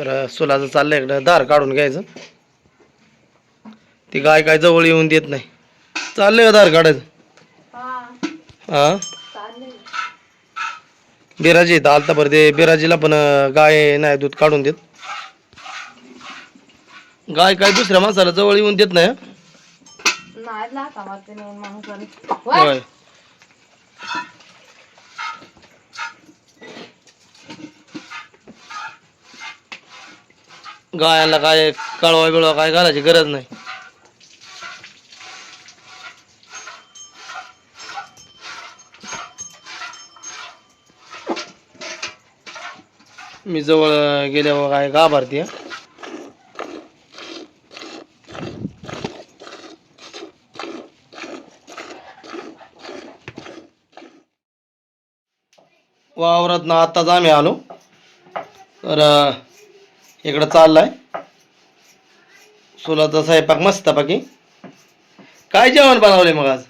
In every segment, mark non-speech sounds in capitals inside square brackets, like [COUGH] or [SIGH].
तर सोलाचं चाललंय इकडं दार काढून घ्यायचं. ती गाय काय जवळ येऊन देत नाही. चाललंय का दार काढायचं? हा. बिराजी इथं आलता बरं ते बिराजीला पण गाय नाही दूध काढून देत. गाय काय दुसऱ्या माणसाला जवळ येऊन देत नाही होय. गायाला काय कळवा बिळवा काय घालायची गरज नाही. मी जवळ गेल्यावर काय गाभारती वावरात ना आत्ताच आम्ही आलो. तर इकडं चाललाय. सोलाचा स्वयंपाक मस्त बाकी काय जेवण बनवले मग आज?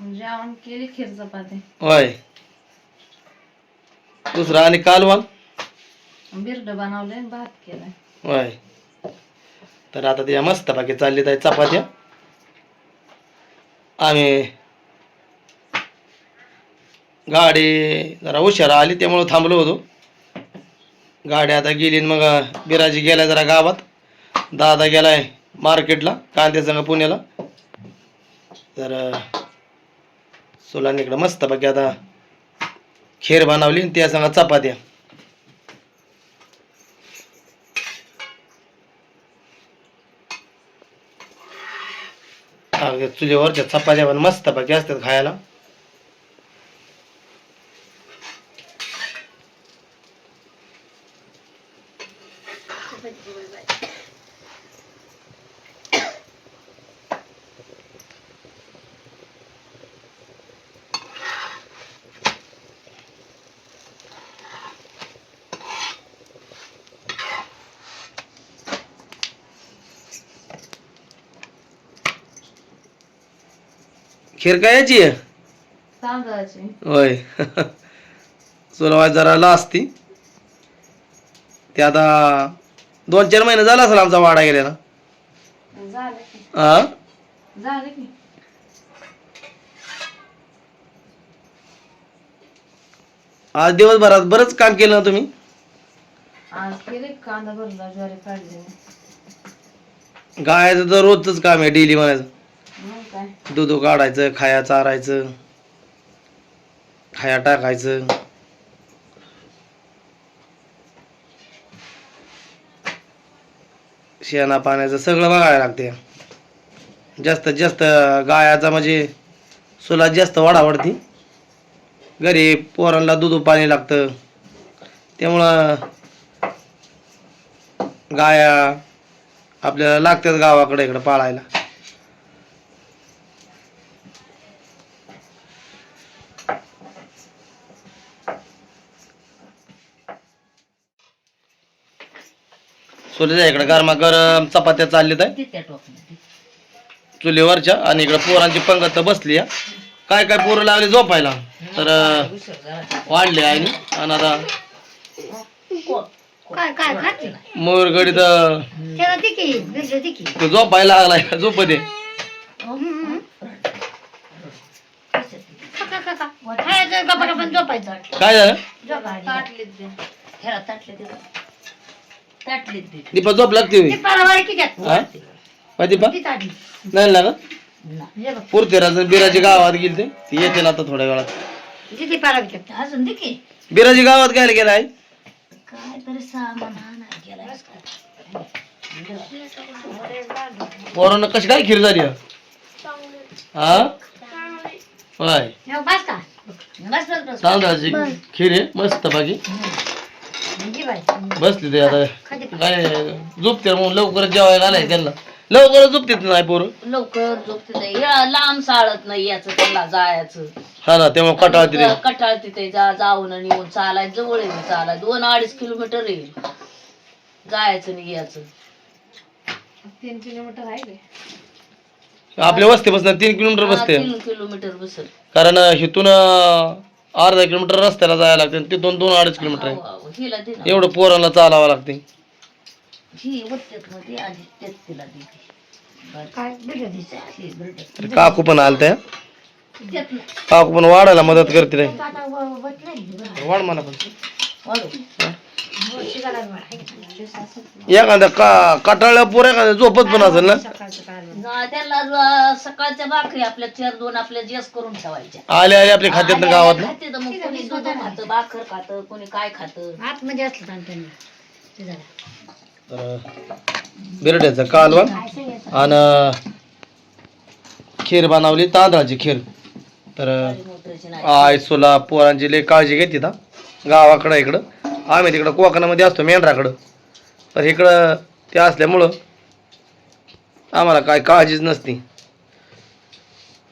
जेवण केली खीर चपाती. होय. दुसरा आणि कालवान बिर्ड बनवले आणि भात केलाय. होय. तर आता त्या मस्त बाकी चालली आहे चपात्या. आम्ही गाडी जरा हुशार आली त्यामुळं थांबलो होतो. गाडी आता गेली आणि मग बिराजी गेलाय जरा गावात. दादा गेलाय मार्केटला कांद्यासंग पुण्याला. तर सोलाने इकडं मस्त बाकी आता खीर बनवली आणि त्या सांगा चपात्या चुलीवरच्या चपात्या पण मस्त बाकी असतात खायला. खीर काय याची आहे तांदळाची. होय. [LAUGHS] सोलवाय जरा असती ते आता दोन चार महिने झाला असेल आमचा वाडा गेलेला. झाले की. हा झाले की. आज दिवसभरात बरंच काम केलं ना तुम्ही? आज केले कांदा भरला ज्वारी काढले. गायचं तर रोजच काम आहे डेली म्हणायचं. मग काय? दूध काढायचं खाया चारायचं खाया टाकायचं. शेणा पाण्याचं सगळं बघायला लागते. जास्तीत जास्त गायाचा म्हणजे सुलात जास्त वाढावडती घरी पोरांना दूध पाणी लागतं. त्यामुळं गाया आपल्याला लागतात गावाकडे इकडं पाळायला. सोलीच्या इकडे गरमा गरम चपात्या चालल्यात आहे. चुलीवरच्या आणि इकडे पोरांची पंगत तर बसली आहे. काय काय पोरं लागले झोपायला? तर अं, वाढले आहे आणि आता काय काय खाते मयूरगडी तर त्याला तिकी बिर्ड तिकी तो झोपायला लागलाय झोपते झोपायचं काय झालं? ह्याला दीपा झोप लागते होय? हा? दीपा नाही लागत? बघ. पुरतेराचं बिराजी गावात गेली ते ती येते ना आता थोड्या वेळात. अजून दे की. बिराजी गावात काय गेला आहे? काय तरी सामान आणाय गेलाय पोरांना कशी काय खीर झाली? हा? होय. बस का? बस बस बस. तांदळाची खीर आहे मस्त बाकी. बसली ते आता. काय झोपते म्हणून लवकर जेवायला घालाय त्यांना. लवकर झोपतेत नाही पोरं. लवकर झोपते नाही या लांब साळत नाही याचं त्याला जायचं. हा ना तेव्हा कटाळ तिथे. कटाळ तिथे जा जाऊन आणि येऊन चालाय जवळ आहे चालाय. दोन अडीच किलोमीटर येईल. जायचं नाही याचं. तीन किलोमीटर आहे आपल्या वस्तीपासून तीन किलोमीटर बसते. तीन किलोमीटर बसल. कारण इथून अं, अर्धा किलोमीटर रस्त्याला जायला लागते तिथून दोन अडीच किलोमीटर आहे. हिला दे ना एवढं पोरांना चालावं लागते. ही मध्ये आणि तिला काय. तर काकू पण आल त्या त्यात काकू पण वाढायला मदत करते रे. वाढ मला पण. वाढव. एखाद्या का कटाळल्या पोर एखाद्या झोपत पण असेल ना? ना, त्याला सकाळच्या भाकरी आपल्या चार दोन आपल्या जेस करून ठेवायच्या. आले आले आपल्या खात्यात गावात ना खाते तर मग कोणी दूध खातं भाकर खातं कोणी काय खातं. आतमध्ये असलं त्यांनी. तर बिरड्याचं कालवण आणि खीर बनवली तांदळाची खीर. तर मोटरची नाही. आय सोला पोरांची लय काळजी घेते ना गावाकडं इकडं. आम्ही तिकडं कोकणामध्ये असतो मेंढराकडं. तर इकडं ते असल्यामुळं आम्हाला काय काळजीच नसती.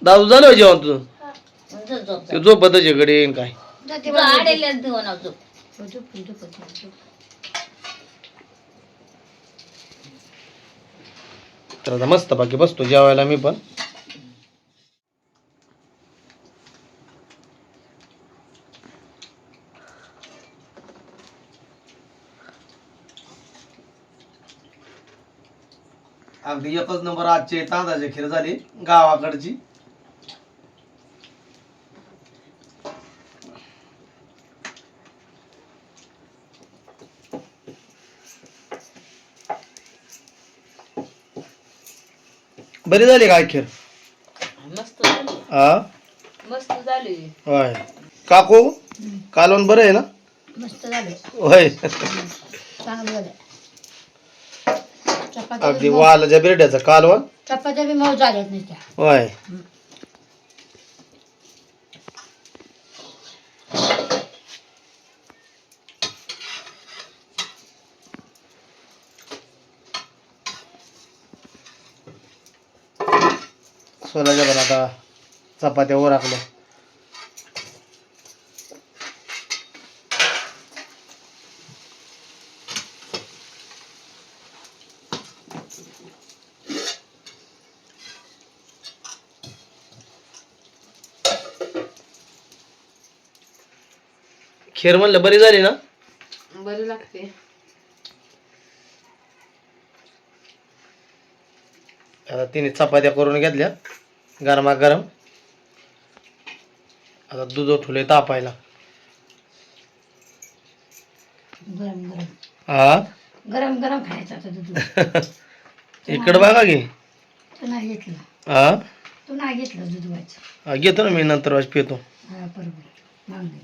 दादू झालं जेवण तुझं? झोप ते झोपतच आहे गडी आणि काय तर आता मस्त बाकी बसतो जेवायला मी पण. अगदी एकच नंबर आजचे तांदळाची खीर झाली गावाकडची. बरी झाली काय खीर? मस्त झाली. हा मस्त झाली. होय. काकू कालवण बरं आहे ना? मस्त झालं. होय. चांगलं झालं. चपात्या अगदी वालाच्या बिरड्याचं कालवण. चपात्या बी मऊ झाल्यात नाही त्या. होय. सोलाच्या पण आता चपात्या ओराकल्या. खीर म्हणलं बरी झाली ना? बरी लागते आता तिने चपात्या करून घेतल्या गरमागरम. आता दूध ठेवले तापायला. गरम गरम. हा? गरम गरम खायचं आता दूध. [LAUGHS] इकडं बघा की. तू नाही घेतलं. हा? तू नाही घेतलं दूध हा, घेतो ना मी नंतर वाज पितो. हा बरोबर. मागणी